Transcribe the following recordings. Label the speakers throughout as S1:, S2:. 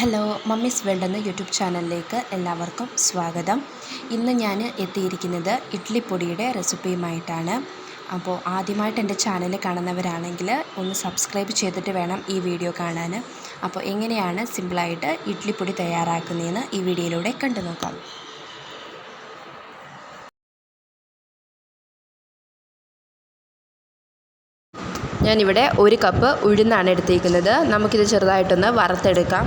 S1: Hello mummy's world എന്ന YouTube ചാനലിലേക്ക് എല്ലാവർക്കും സ്വാഗതം. ഇന്ന് ഞാൻ എത്തിയിരിക്കുന്നത് ഇഡ്ലിപ്പൊടിയുടെ റെസിപ്പിയുമായിട്ടാണ്. അപ്പോൾ ആദ്യമായിട്ട് എന്റെ ചാനൽ കാണുന്നവരാണെങ്കിൽ ഒന്ന് സബ്സ്ക്രൈബ് ചെയ്തിട്ട് വേണം ഈ വീഡിയോ കാണാൻ അപ്പോൾ എങ്ങനെയാണ് സിമ്പിളായിട്ട് ഇഡ്ഡലിപ്പൊടി തയ്യാറാക്കുന്നതെന്ന് ഈ വീഡിയോയിലൂടെ കണ്ടു നോക്കാം. ഞാനിവിടെ ഒരു കപ്പ് ഉഴുന്നാണ് എടുത്തിരിക്കുന്നത്. നമുക്കിത് ചെറുതായിട്ടൊന്ന് വറുത്തെടുക്കാം.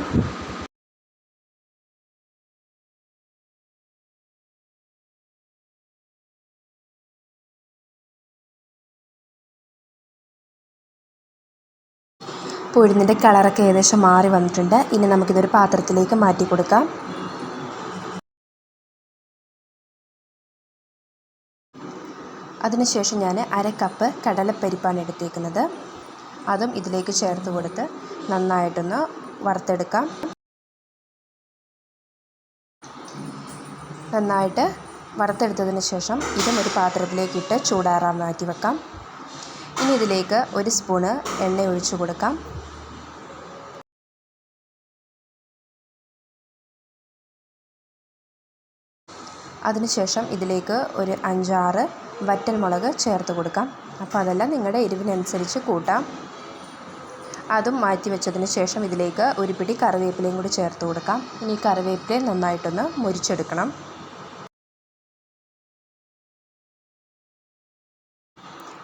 S1: ഇപ്പോൾ ഉഴുന്നിന്റെ കളറൊക്കെ ഏകദേശം മാറി വന്നിട്ടുണ്ട്. ഇനി നമുക്കിതൊരു പാത്രത്തിലേക്ക് മാറ്റി കൊടുക്കാം. അതിനുശേഷം ഞാൻ അര കപ്പ് കടലപ്പരിപ്പാണ് എടുത്തേക്കുന്നത്. അതും ഇതിലേക്ക് ചേർത്ത് കൊടുത്ത് നന്നായിട്ടൊന്ന് വറുത്തെടുക്കാം. നന്നായിട്ട് വറുത്തെടുത്തതിന് ശേഷം ഇതും ഒരു പാത്രത്തിലേക്ക് ഇട്ട് ചൂടാറാൻ മാറ്റി വെക്കാം. ഇനി ഇതിലേക്ക് ഒരു സ്പൂണ് എണ്ണ ഒഴിച്ചു കൊടുക്കാം. അതിനുശേഷം ഇതിലേക്ക് ഒരു അഞ്ചാറ് വറ്റൽമുളക് ചേർത്ത് കൊടുക്കാം. അപ്പോൾ അതെല്ലാം നിങ്ങളുടെ എരിവിനനുസരിച്ച് കൂട്ടാം. അതും മാറ്റി വെച്ചതിന് ശേഷം ഇതിലേക്ക് ഒരു പിടി കറിവേപ്പിലയും കൂടി ചേർത്ത് കൊടുക്കാം. ഇനി കറിവേപ്പില നന്നായിട്ടൊന്ന് മുരിച്ചെടുക്കണം.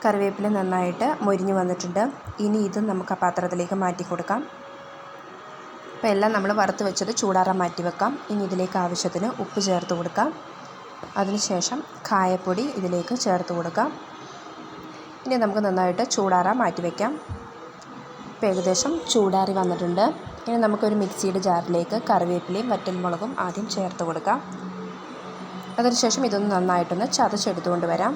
S1: കറിവേപ്പില നന്നായിട്ട് മൊരിഞ്ഞു വന്നിട്ടുണ്ട്. ഇനി ഇത് നമുക്ക് ആ പാത്രത്തിലേക്ക് മാറ്റി കൊടുക്കാം. അപ്പോൾ എല്ലാം നമ്മൾ വറുത്ത് വെച്ചത് ചൂടാറാൻ മാറ്റി വെക്കാം. ഇനി ഇതിലേക്ക് ആവശ്യത്തിന് ഉപ്പ് ചേർത്ത് കൊടുക്കാം. അതിനുശേഷം കായപ്പൊടി ഇതിലേക്ക് ചേർത്ത് കൊടുക്കാം. ഇനി നമുക്ക് നന്നായിട്ട് ചൂടാറാൻ മാറ്റി വയ്ക്കാം ഇപ്പോൾ ഏകദേശം ചൂടാറി വന്നിട്ടുണ്ട്. ഇനി നമുക്കൊരു മിക്സിയുടെ ജാറിലേക്ക് കറിവേപ്പിലയും വറ്റൽമുളകും ആദ്യം ചേർത്ത് കൊടുക്കാം. അതിനുശേഷം ഇതൊന്ന് നന്നായിട്ടൊന്ന് ചതച്ചെടുത്തുകൊണ്ട് വരാം.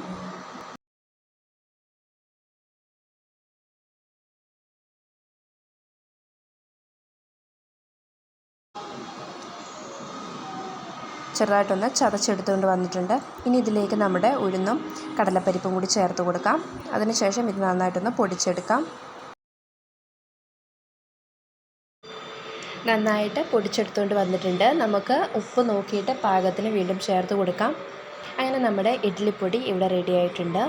S1: ചെറുതായിട്ടൊന്ന് ചതച്ചെടുത്തുകൊണ്ട് വന്നിട്ടുണ്ട്. ഇനി ഇതിലേക്ക് നമ്മുടെ ഉഴുന്നും കടലപ്പരിപ്പും കൂടി ചേർത്ത് കൊടുക്കാം. അതിനുശേഷം ഇത് നന്നായിട്ടൊന്ന് പൊടിച്ചെടുക്കാം. നന്നായിട്ട് പൊടിച്ചെടുത്തുകൊണ്ട് വന്നിട്ടുണ്ട്. നമുക്ക് ഉപ്പ് നോക്കിയിട്ട് പാകത്തിന് വീണ്ടും ചേർത്ത് കൊടുക്കാം. അങ്ങനെ നമ്മുടെ ഇഡ്ഡലിപ്പൊടി ഇവിടെ റെഡി ആയിട്ടുണ്ട്.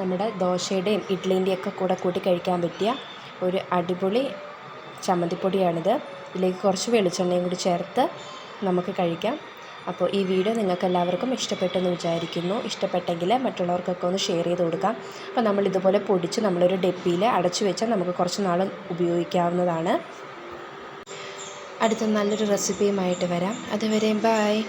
S1: നമ്മുടെ ദോശയുടെയും ഇഡ്ഡലീന്റെയും ഒക്കെ കൂടെ കൂട്ടി കഴിക്കാൻ പറ്റിയ ഒരു അടിപൊളി ചമ്മന്തിപ്പൊടിയാണിത്. ഇതിലേക്ക് കുറച്ച് വെളിച്ചെണ്ണയും കൂടി ചേർത്ത് നമുക്ക് കഴിക്കാം. അപ്പോൾ ഈ വീഡിയോ നിങ്ങൾക്ക് എല്ലാവർക്കും ഇഷ്ടപ്പെട്ടെന്ന് വിചാരിക്കുന്നു. ഇഷ്ടപ്പെട്ടെങ്കിൽ മറ്റുള്ളവർക്കൊക്കെ ഒന്ന് ഷെയർ ചെയ്ത് കൊടുക്കാം. അപ്പോൾ നമ്മൾ ഇതുപോലെ പൊടിച്ച് നമ്മളൊരു ഡെപ്പിയിൽ അടച്ചു വെച്ചാൽ നമുക്ക് കുറച്ച് നാൾ ഉപയോഗിക്കാവുന്നതാണ്. അടുത്ത നല്ലൊരു റെസിപ്പിയുമായിട്ട് വരാം. അതുവരെ ബായ്